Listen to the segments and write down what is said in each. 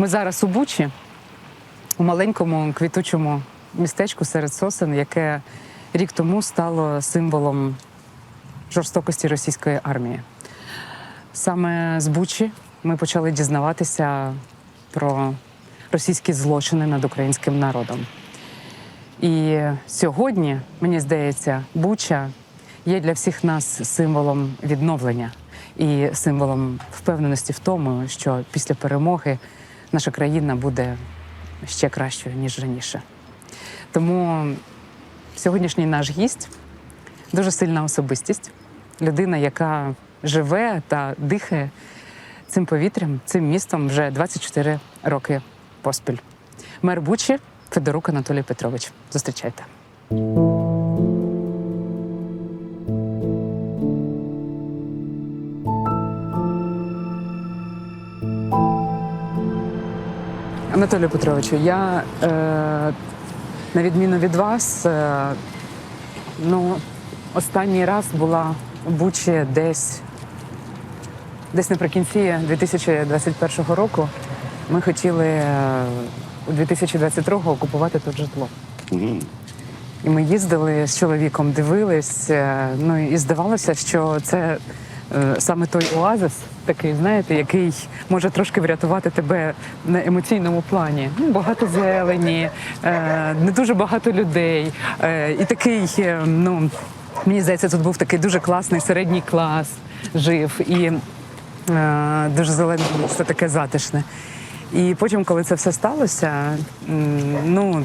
Ми зараз у Бучі, у маленькому квітучому містечку серед сосен, яке рік тому стало символом жорстокості російської армії. Саме з Бучі ми почали дізнаватися про російські злочини над українським народом. І сьогодні, мені здається, Буча є для всіх нас символом відновлення і символом впевненості в тому, що після перемоги наша країна буде ще кращою, ніж раніше. Тому сьогоднішній наш гість дуже сильна особистість, людина, яка живе та дихає цим повітрям, цим містом вже 24 роки поспіль. Мер Бучі Федорук Анатолій Петрович. Зустрічайте. Анатолію Петровичу, я е, на відміну від вас, е, ну, останній раз була у Бучі десь, десь наприкінці 2021 року. Ми хотіли е, у 2022 окупувати тут житло. І ми їздили з чоловіком, дивились. е, Ну і здавалося, що це саме той оазис, такий, знаєте, який може трошки врятувати тебе на емоційному плані. Ну, багато зелені, е, не дуже багато людей. е, І такий, е, ну мені здається, тут був такий дуже класний середній клас жив. І е, дуже зелене місто, таке затишне. І потім, коли це все сталося, ну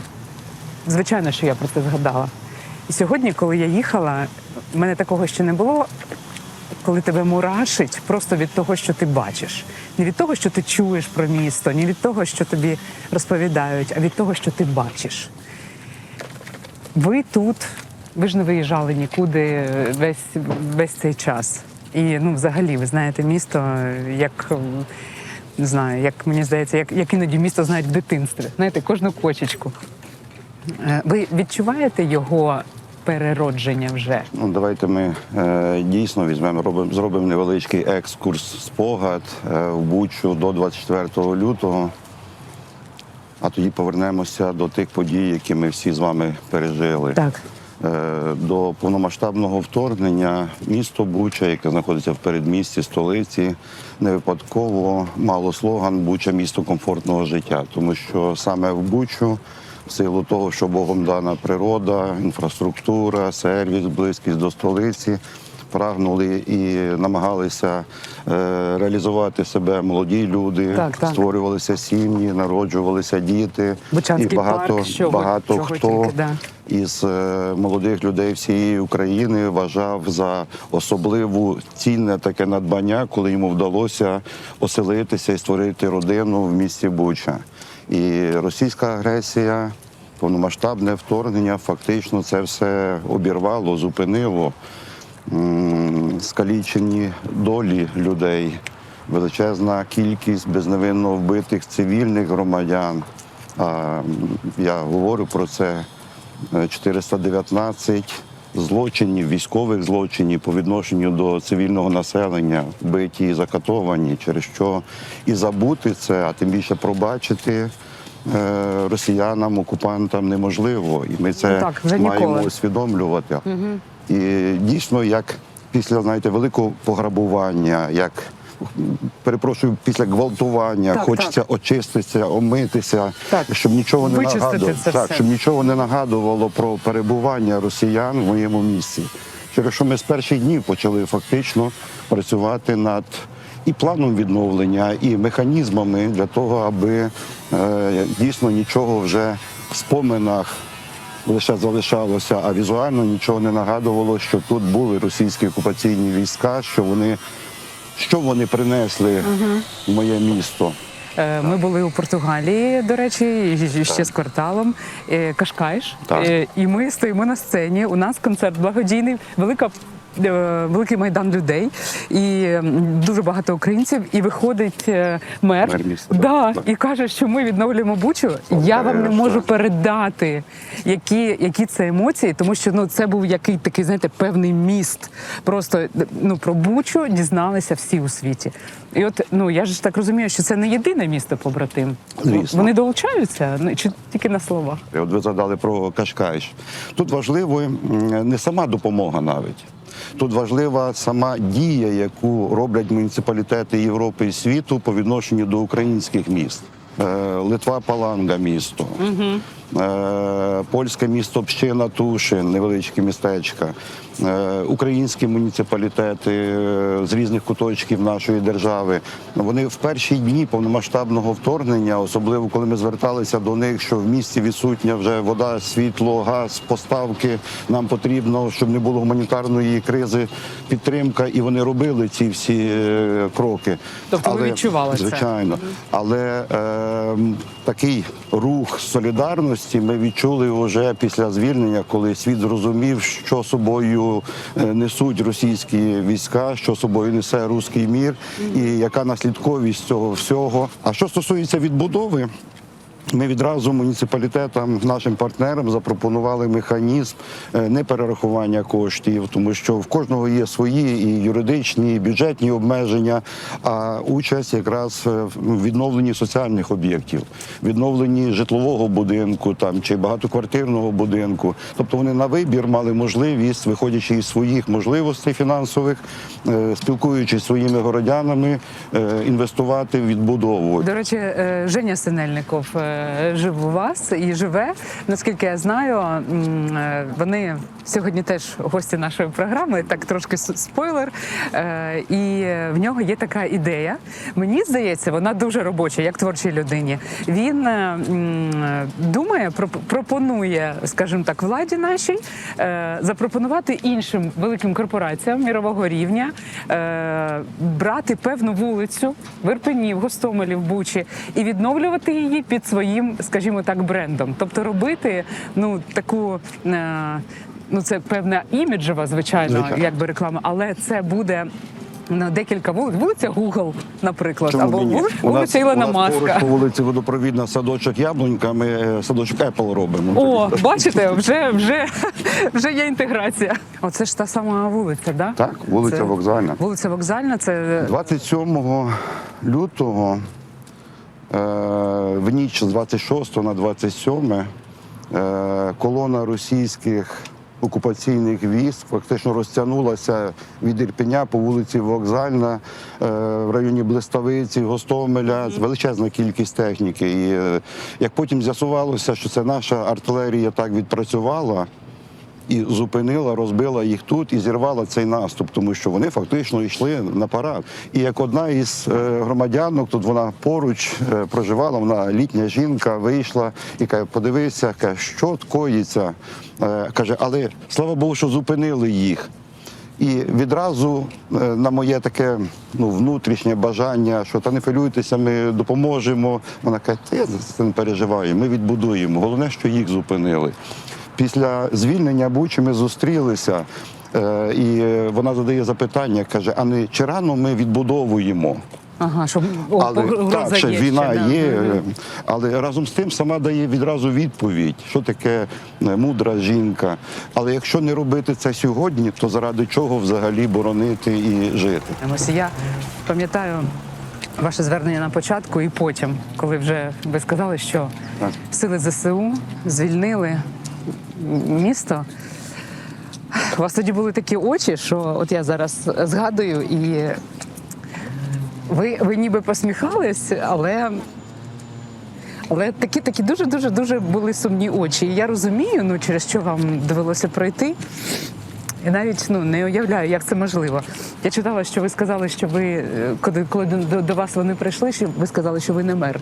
звичайно, що я про це згадала. І сьогодні, коли я їхала, в мене такого ще не було, коли тебе мурашить просто від того, що ти бачиш. Не від того, що ти чуєш про місто, не від того, що тобі розповідають, а від того, що ти бачиш. Ви тут, ви ж не виїжджали нікуди весь, весь цей час. І ну, взагалі, ви знаєте місто, як не знаю, як мені здається, як, як іноді місто знають в дитинстві. Знаєте, кожну кочечку. Е, Ви відчуваєте його переродження вже? Ну, давайте ми е, дійсно візьмемо, робимо, зробимо невеличкий екскурс спогад е, в Бучу до 24 лютого. А тоді повернемося до тих подій, які ми всі з вами пережили. Так. Е, До повномасштабного вторгнення місто Буча, яке знаходиться в передмісті столиці, не випадково мало слоган Буча місто комфортного життя, тому що саме в Бучу, в силу того, що Богом дана природа, інфраструктура, сервіс, близькість до столиці. Прагнули і намагалися е, реалізувати себе молоді люди, Так, так. створювалися сім'ї, народжувалися діти. Бучанський і багато, парк, що багато чого хто тільки, да. із е, молодих людей всієї України вважав за особливу цінне таке надбання, коли йому вдалося оселитися і створити родину в місті Буча. І російська агресія, повномасштабне вторгнення, фактично це все обірвало, зупинило скалічені долі людей, величезна кількість безневинно вбитих цивільних громадян. А, я говорю про це е, 419 злочинів, військових злочинів по відношенню до цивільного населення, вбиті і закатовані, через що і забути це, а тим більше пробачити. е, Росіянам, окупантам неможливо, і ми це Ну так, вже маємо ніколи. усвідомлювати. І дійсно, як після знаєте, великого пограбування, як перепрошую, після гвалтування, Так, хочеться очиститися, омитися, Так. щоб нічого не Вичистити нагадувало. це Так, все. щоб нічого не нагадувало про перебування росіян в моєму місці. Через що ми з перших днів почали фактично працювати над і планом відновлення, і механізмами для того, аби е, дійсно нічого вже в споминах лише залишалося, а візуально нічого не нагадувало, що тут були російські окупаційні війська, що вони, що вони принесли в моє місто. Е, Ми були у Португалії, до речі, ще ще з кварталом е, Кашкайш. Так. Е, І ми стоїмо на сцені. У нас концерт благодійний, велика великий майдан людей і дуже багато українців. І виходить е, мер, Мер міста, да, так. і каже, що ми відновлюємо бучу. Я вам не можу передати, які, які це емоції, тому що ну це був який такий, знаєте, певний міст. Просто ну про бучу дізналися всі у світі. І от ну я ж так розумію, що це не єдине місто побратим. Звісно. Вони долучаються ну, чи тільки на словах. От ви згадали про Кашкайш. Тут важливо не сама допомога навіть. Тут важлива сама дія, яку роблять муніципалітети Європи і світу по відношенню до українських міст. Е, Литва Паланга місто, е, польське місто Пщина Тушин, невеличке містечка, е, українські муніципалітети е, з різних куточків нашої держави. Вони в перші дні повномасштабного вторгнення, особливо коли ми зверталися до них, що в місті відсутня вже вода, світло, газ, поставки. Нам потрібно, щоб не було гуманітарної кризи, підтримка, і вони робили ці всі е, кроки. Тобто ви відчували це? звичайно. Але е, такий рух солідарності ми відчули вже після звільнення, коли світ зрозумів, що собою е, несуть російські війська, що собою несе руський мір, і яка наслідковість цього всього. А що стосується відбудови. Ми відразу муніципалітетам, нашим партнерам запропонували механізм е, не перерахування коштів, тому що в кожного є свої і юридичні, і бюджетні обмеження, а участь якраз е, в відновленні соціальних об'єктів, відновленні житлового будинку там чи багатоквартирного будинку. Тобто вони на вибір мали можливість, виходячи із своїх можливостей фінансових, е, спілкуючись зі своїми городянами, інвестувати в відбудову. До речі, Женя Синельников жив у вас і живе. Наскільки я знаю, е, вони сьогодні теж гості нашої програми. Так трошки спойлер. Е, І в нього є така ідея. Мені здається, вона дуже робоча, як творчій людині. Він е, думає, проп- пропонує, скажімо так, владі нашій запропонувати іншим великим корпораціям мірового рівня брати певну вулицю в Ірпені, в Гостомелі, в Бучі і відновлювати її під своїм, скажімо так, брендом. Тобто робити ну таку. Е, Ну, це певна іміджева, звичайно, якби реклама, але це буде ну, декілька вулиць. Вулиця Google, наприклад, Чому або? У нас- вулиця Ілона у нас Маска. поруч по вулиці водопровідна садочок Яблунька, ми е, садочок Apple робимо. О, бачите, вже, вже, вже є інтеграція. Оце ж та сама вулиця, да? Так, вулиця Це- Вокзальна. Вулиця Вокзальна, це 27 лютого в ніч з 26 на 27 е, колона російських окупаційних військ фактично розтягнулася від Ірпеня по вулиці Вокзальна е, в районі Блиставиці, Гостомеля, величезна кількість техніки. І е, як потім з'ясувалося, що це наша артилерія так відпрацювала і зупинила, розбила їх тут і зірвала цей наступ, тому що вони фактично йшли на парад. І як одна із е, громадянок, тут вона поруч е, проживала, вона літня жінка, вийшла і каже: подивися, каже, що коїться. Е, Каже, але слава Богу, що зупинили їх. І відразу на моє таке ну, внутрішнє бажання, що та не хвилюйтеся, ми допоможемо. Вона каже, я за це не переживаю, ми відбудуємо. Головне, що їх зупинили. Після звільнення Бучі ми зустрілися, е, і вона задає запитання, каже: а не чи рано ми відбудовуємо? ага, щоб Але так, ще є війна ще, да. є, але разом з тим сама дає відразу відповідь, що таке е, мудра жінка. Але якщо не робити це сьогодні, то заради чого взагалі боронити і жити? Ось я пам'ятаю ваше звернення на початку і потім, коли вже ви сказали, що сили ЗСУ звільнили місто. У вас тоді були такі очі, що от я зараз згадую, і ви, ви ніби посміхались, але. Але такі такі дуже дуже дуже були сумні очі. І я розумію, ну через що вам довелося пройти. І навіть ну не уявляю, як це можливо. Я читала, що ви сказали, що ви е, коли, коли до, до вас вони прийшли, що ви сказали, що ви не мер.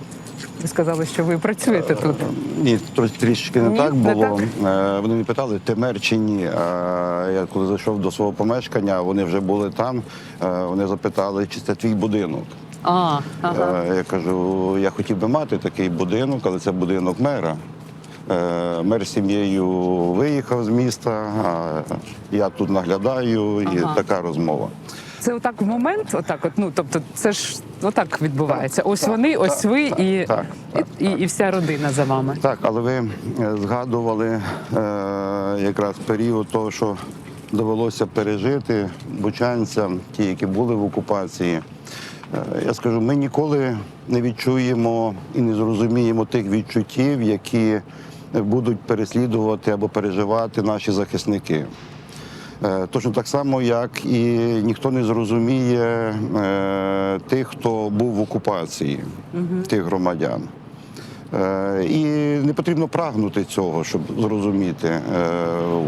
Ви сказали, що ви працюєте тут. Ні, трішки не Ні, так не було. Е, Вони не питали, ти мер чи ні. А я коли зайшов до свого помешкання, вони вже були там. е, Вони запитали, чи це твій будинок. А, ага. Е, Я кажу, я хотів би мати такий будинок, але це будинок мера. Е, Мер з сім'єю виїхав з міста, а я тут наглядаю, і Ага. така розмова. Це отак в момент, отак, от, ну тобто, це ж отак відбувається. Ось так, вони, ось ви так, і, так, так, і, і вся родина за вами. Так, але ви е, згадували е, якраз період того, що довелося пережити бучанцям, ті, які були в окупації. Е, я скажу, ми ніколи не відчуємо і не зрозуміємо тих відчуттів, які будуть переслідувати або переживати наші захисники. Е, Точно так само, як і ніхто не зрозуміє е, тих, хто був в окупації, тих громадян. Е, І не потрібно прагнути цього, щоб зрозуміти.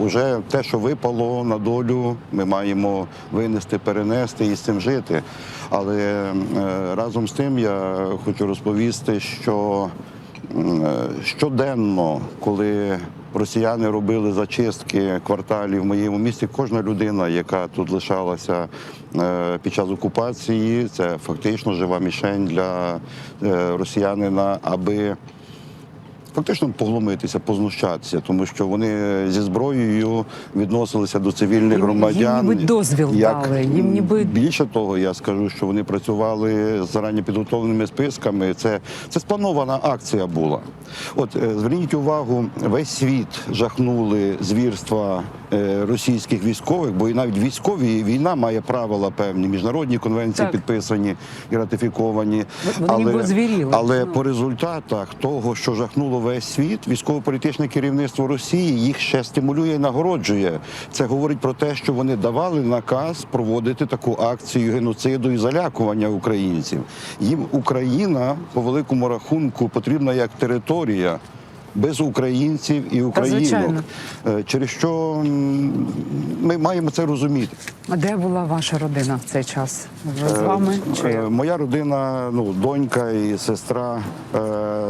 Уже те, що випало на долю, ми маємо винести, перенести і з цим жити. Але разом з тим я хочу розповісти, що щоденно, коли росіяни робили зачистки кварталів в моєму місті, кожна людина, яка тут лишалася е, під час окупації, це фактично жива мішень для е, росіянина, аби фактично поглумитися, познущатися, тому що вони зі зброєю відносилися до цивільних Їм- громадян. їм ніби дозвіл дали, їм ніби- більше того, я скажу, що вони працювали з зарані підготовленими списками. Це, це спланована акція була. От е, зверніть увагу, весь світ жахнули звірства е, російських військових, бо і навіть військові війна має правила певні, міжнародні конвенції Так. підписані і ратифіковані. Вони озвіріли. але Ну. по результатах того, що жахнуло весь світ, військово-політичне керівництво Росії їх ще стимулює і нагороджує. Це говорить про те, що вони давали наказ проводити таку акцію геноциду і залякування українців. Їм Україна по великому рахунку потрібна як територія. Без українців і українок. Е, через що ми маємо це розуміти. А де була ваша родина в цей час? Ви з вами? Чи Е, Моя родина, ну донька і сестра е,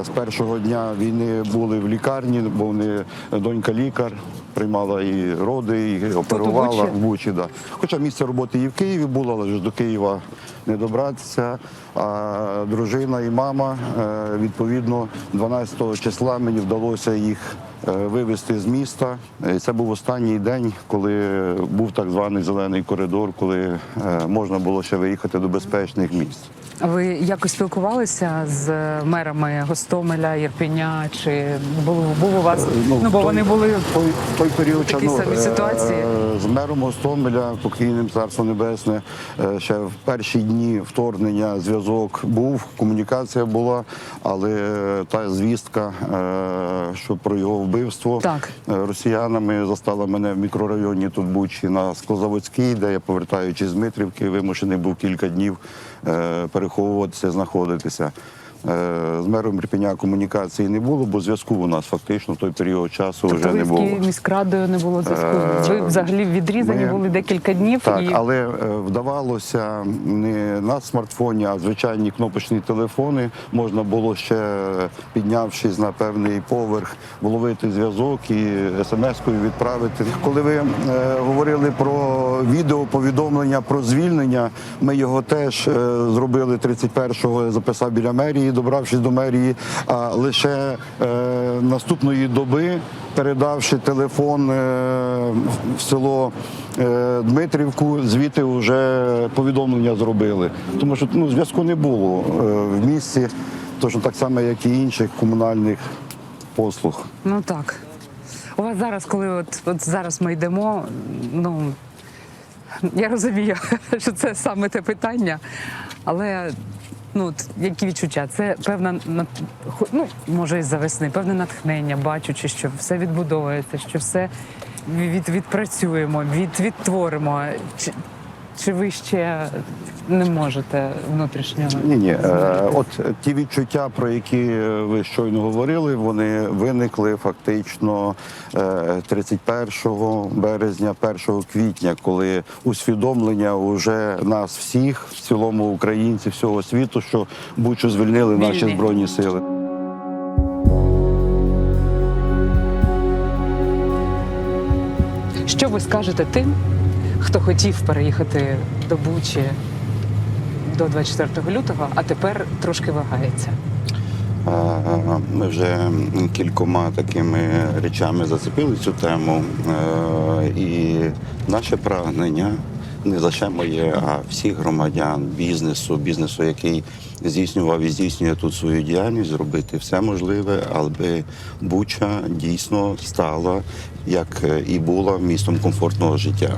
з першого дня війни були в лікарні, бо вони донька лікар. Приймала і роди, і оперувала Бучі? в Бучі. Да. Хоча місце роботи і в Києві було, але ж до Києва не добратися. А дружина і мама, е, відповідно, 12 числа мені вдалося їх е, вивезти з міста. Це був останній день, коли був так званий зелений коридор, коли е, можна було ще виїхати до безпечних місць. Ви якось спілкувалися з мерами Гостомеля, Єрпеня? Чи був, був у вас? Ну, бо в той- вони були в той, той період такій ну, самій е, ситуації. з мером Гостомеля, покійним царство небесне. е, Ще в перші дні вторгнення зв'язок був, комунікація була, але та звістка, е, що про його вбивство Так. е, росіянами застала мене в мікрорайоні тут Бучі на Склозаводській, де я, повертаючись з Дмитрівки, вимушений був кілька днів е, переховуватися, знаходитися. Е, З мером Ірпеня комунікації не було, бо зв'язку у нас фактично в той період часу тобто вже не було. Києві міськрадою не було зв'язку. Е, Ви взагалі відрізані ми- були декілька днів Так, і але е, вдавалося не на смартфоні, а звичайні кнопочні телефони. Можна було ще піднявшись на певний поверх, вловити зв'язок і смс-кою відправити. Коли ви е, говорили про відеоповідомлення про звільнення, ми його теж е, зробили 31-го, записав біля мерії, добравшись до мерії. А лише е, наступної доби, передавши телефон е, в село е, Дмитрівку, звідти вже повідомлення зробили. Тому що ну, зв'язку не було в місті, точно так само, як і інших комунальних послуг. ну так. У вас зараз, коли от, от зараз ми йдемо, ну я розумію, що це саме те питання, але ну от, які відчуття? Це певна ну, може і за весни, певне натхнення, бачучи, що все відбудовується, що все від, відпрацюємо, від, відтворимо. Чи, ви ще не можете внутрішнього? Ні, ні. Е, от ті відчуття, про які ви щойно говорили, вони виникли фактично е, 31 березня, 1 квітня, коли усвідомлення уже нас всіх, в цілому українців всього світу, що Бучу звільнили наші Вільні. збройні сили. Що ви скажете тим, хто хотів переїхати до Бучі до 24 лютого, а тепер трошки вагається? Ми вже кількома такими речами зацепили цю тему. І наше прагнення не лише моє, а всіх громадян, бізнесу, бізнесу, який здійснював і здійснює тут свою діяльність, зробити все можливе, аби Буча дійсно стала, як і була, містом комфортного життя.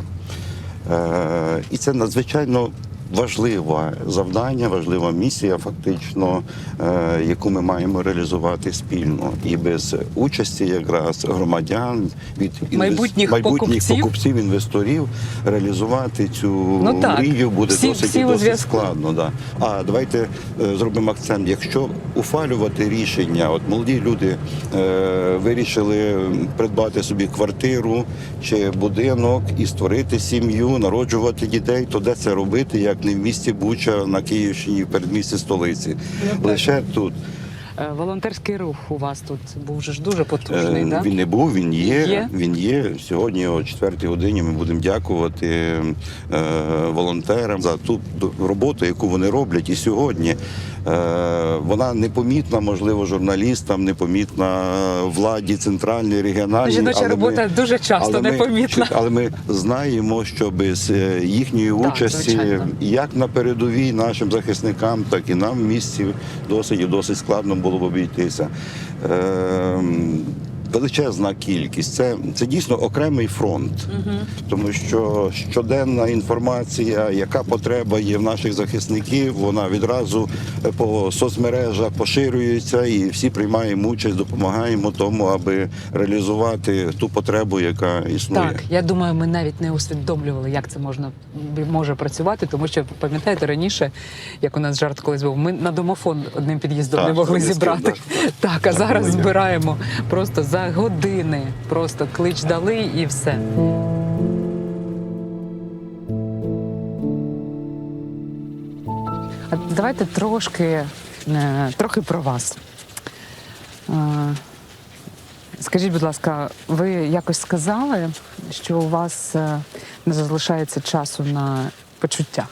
Е, І це надзвичайно важливе завдання, важлива місія, фактично, е, яку ми маємо реалізувати спільно. І без участі якраз громадян від інвес- Майбутніх майбутніх покупців. покупців, інвесторів реалізувати цю Ну так. мрію буде Всі- досить всі досить зв'язку. складно. Да. А давайте е, зробимо акцент. Якщо ухвалювати рішення, от молоді люди е, вирішили придбати собі квартиру чи будинок і створити сім'ю, народжувати дітей, то де це робити, як не в місті Буча на Київщині, в передмісті столиці. Лише тут. Е, Волонтерський рух у вас тут був же ж дуже потужний, Е, да? Він не був, він є. Є? Він є. Сьогодні о 4 годині ми будемо дякувати е, волонтерам за ту роботу, яку вони роблять. І сьогодні е, вона непомітна, можливо, журналістам, непомітна владі центральній, регіональній. Жіноча але ми- робота дуже часто але ми- але ми знаємо, що без їхньої участі, звичайно. як на передовій нашим захисникам, так і нам в місті досить і досить складно було б обійтися. Величезна кількість. Це, це дійсно окремий фронт, тому що щоденна інформація, яка потреба є в наших захисників, вона відразу е, по соцмережах поширюється, і всі приймаємо участь, допомагаємо тому, аби реалізувати ту потребу, яка існує. Так, я думаю, ми навіть не усвідомлювали, як це можна може працювати, тому що пам'ятаєте раніше, як у нас жарт колись був, ми на домофон одним під'їздом Так, не могли зібрати. скид, Так, а зараз збираємо просто за години. Просто клич дали і все. А давайте трошки, е, трохи про вас. Е, Скажіть, будь ласка, ви якось сказали, що у вас е, не залишається часу на почуття?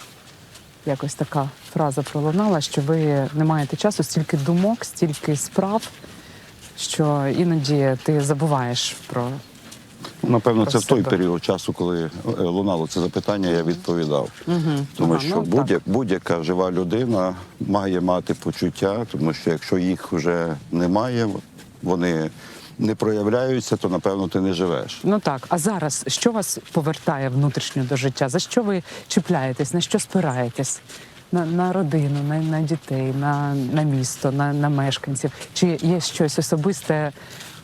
Якось така фраза пролунала, що ви не маєте часу, стільки думок, стільки справ, що іноді ти забуваєш про Напевно, про це в той себе. період часу, коли е, лунало це запитання, я відповідав. Тому Ага, що ну, будь-як, будь-яка жива людина має мати почуття, тому що якщо їх вже немає, вони не проявляються, то напевно ти не живеш. Ну так, а зараз що вас повертає внутрішньо до життя? За що ви чіпляєтесь? На що спираєтесь? На, на родину, на, на дітей, на, на місто, на, на мешканців? Чи є щось особисте,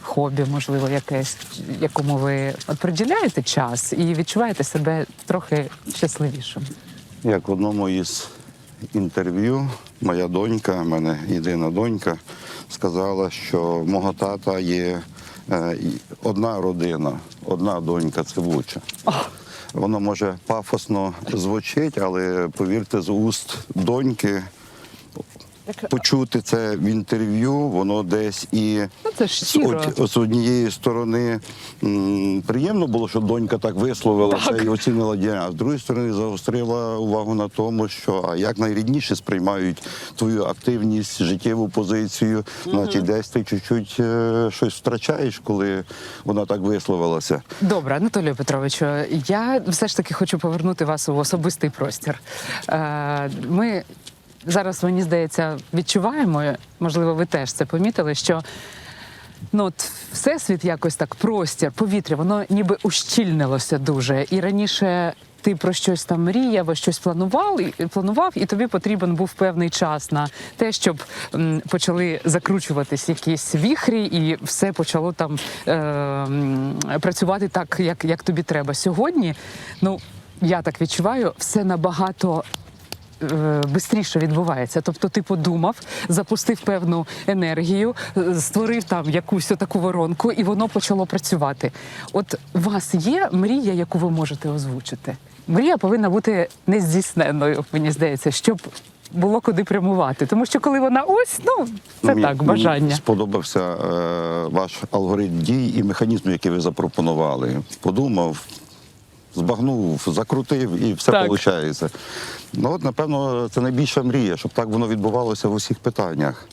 хобі, можливо, якесь, якому ви от приділяєте час і відчуваєте себе трохи щасливішим? Як в одному із інтерв'ю моя донька, в мене єдина донька, сказала, що в мого тата є е, одна родина, одна донька це Буча. Воно може пафосно звучить, але повірте, з уст доньки почути це в інтерв'ю, воно десь і Ну, це ж з, з однієї сторони м, приємно було, що донька так висловилася і оцінила діяльність, а з другої сторони загострила увагу на тому, що а як найрідніше сприймають твою активність, життєву позицію, значить десь ти чуть-чуть е, щось втрачаєш, коли вона так висловилася. Добре, Анатолію Петровичу, я все ж таки хочу повернути вас у особистий простір. Е, Ми зараз, мені здається, відчуваємо, можливо, ви теж це помітили, що ну, от всесвіт якось так, простір, повітря, воно ніби ущільнилося дуже. І раніше. Ти про щось там мріяв, щось планував і планував, і тобі потрібен був певний час на те, щоб м, почали закручуватись якісь віхрі, і все почало там е, працювати так, як, як тобі треба. Сьогодні, ну я так відчуваю, все набагато е, бистріше відбувається. Тобто ти подумав, запустив певну енергію, е, створив там якусь таку воронку, і воно почало працювати. От у вас є мрія, яку ви можете озвучити? Мрія повинна бути нездійсненною, мені здається, щоб було куди прямувати. Тому що коли вона ось, ну це Мені- так, бажання. Мені сподобався е, ваш алгоритм дій і механізм, який ви запропонували. Подумав, збагнув, закрутив і все виходить. Ну от, напевно, це найбільша мрія, щоб так воно відбувалося в усіх питаннях.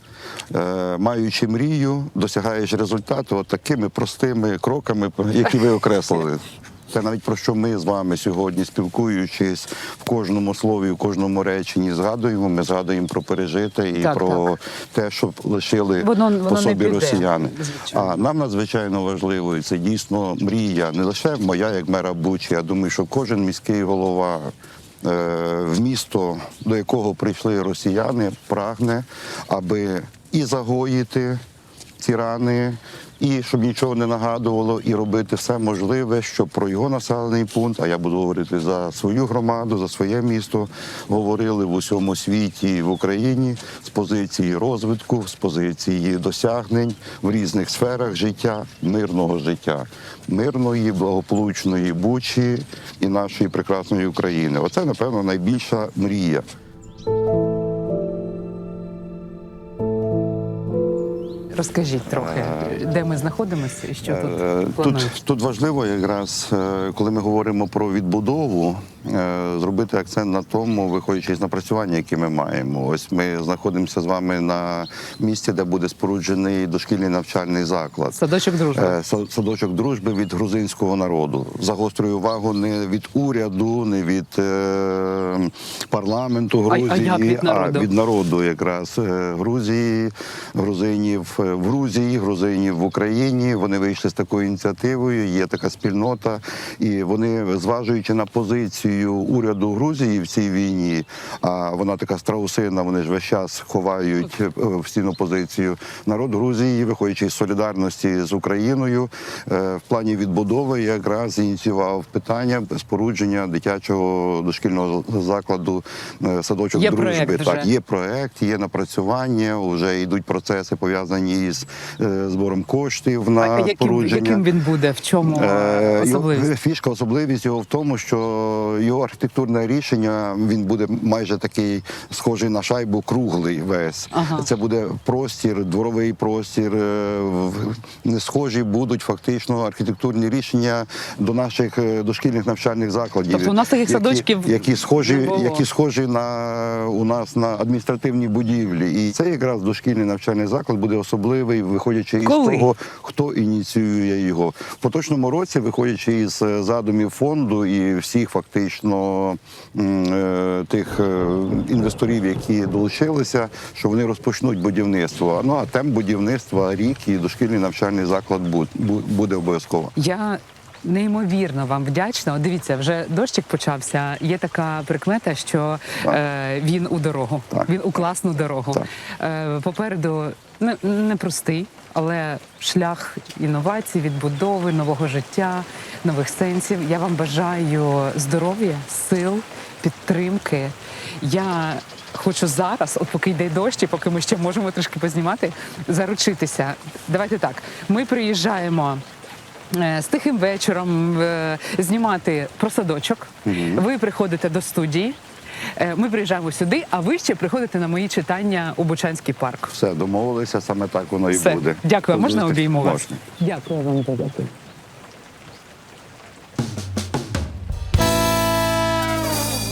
е, маючи мрію, досягаєш результату от такими простими кроками, які ви окреслили. Це навіть про що ми з вами сьогодні, спілкуючись в кожному слові, в кожному реченні, згадуємо. Ми згадуємо про пережите і Так, про те, що лишили Воно- воно по собі піде, росіяни. звичайно. А нам надзвичайно важливо, і це дійсно мрія, не лише моя, як мера Бучі. Я думаю, що кожен міський голова. е, В місто, до якого прийшли росіяни, прагне, аби і загоїти ці рани, і щоб нічого не нагадувало, і робити все можливе, щоб про його населений пункт, а я буду говорити за свою громаду, за своє місто, говорили в усьому світі в Україні з позиції розвитку, з позиції досягнень в різних сферах життя, мирного життя, мирної, благополучної бучі і нашої прекрасної України. Оце, напевно, найбільша мрія. Розкажіть трохи, де ми знаходимося і що Е, тут Тут, планують? тут важливо якраз, е, коли ми говоримо про відбудову, е, зробити акцент на тому, виходячи з напрацювання, які ми маємо. Ось ми знаходимося з вами на місці, де буде споруджений дошкільний навчальний заклад. Садочок дружби. Е, Садочок дружби від грузинського народу. Загострюю увагу не від уряду, не від е, парламенту А- а Грузії, як від народу? а від народу якраз е, Грузії, грузинів е, в Грузії, грузинів в Україні. Вони вийшли з такою ініціативою. Є така спільнота, і вони, зважуючи на позицію уряду Грузії в цій війні, а вона така страусина, вони ж весь час ховають е, в стіну позицію. Народ Грузії, виходячи з солідарності з Україною, е, в плані відбудови якраз ініціював питання спорудження дитячого дошкільного закладу садочок Є дружби. проект так, є проект, є напрацювання, вже йдуть процеси пов'язані із е, збором коштів на а яким, спорудження. яким він буде? В чому Е, особливість? Фішка, особливість його в тому, що його архітектурне рішення він буде майже такий схожий на шайбу, круглий весь. Ага. Це буде простір, дворовий простір. е, Не схожі будуть фактично архітектурні рішення до наших дошкільних навчальних закладів. Тобто у нас таких які- садочків які схожі, не було. які схожі на у нас на адміністративні будівлі. І це якраз дошкільний навчальний заклад буде особливий, виходячи Коли? із того, хто ініціює його в поточному році, виходячи із е, задумів фонду і всіх фактично е, тих е, інвесторів, які долучилися, що вони розпочнуть будівництво. Ну а тем будівництва рік і дошкільний навчальний заклад бу- бу- буде обов'язково. Я неймовірно вам вдячна. От дивіться, вже дощик почався. Є така прикмета, що Так. е, він у дорогу, Так. він у класну дорогу. Так. Е, попереду не, непростий, але шлях інновацій, відбудови, нового життя, нових сенсів. Я вам бажаю здоров'я, сил, підтримки. Я хочу зараз, от поки йде дощ, і поки ми ще можемо трішки познімати, заручитися. Давайте так. Ми приїжджаємо. Е, З тихим вечором е, знімати про садочок. Ви приходите до студії. е, Ми приїжджаємо сюди, а ви ще приходите на мої читання у Бучанський парк. Все домовилися, саме так воно і Все. буде. Дякую. Можна обійму вас? Можна. Дякую вам. Дякую.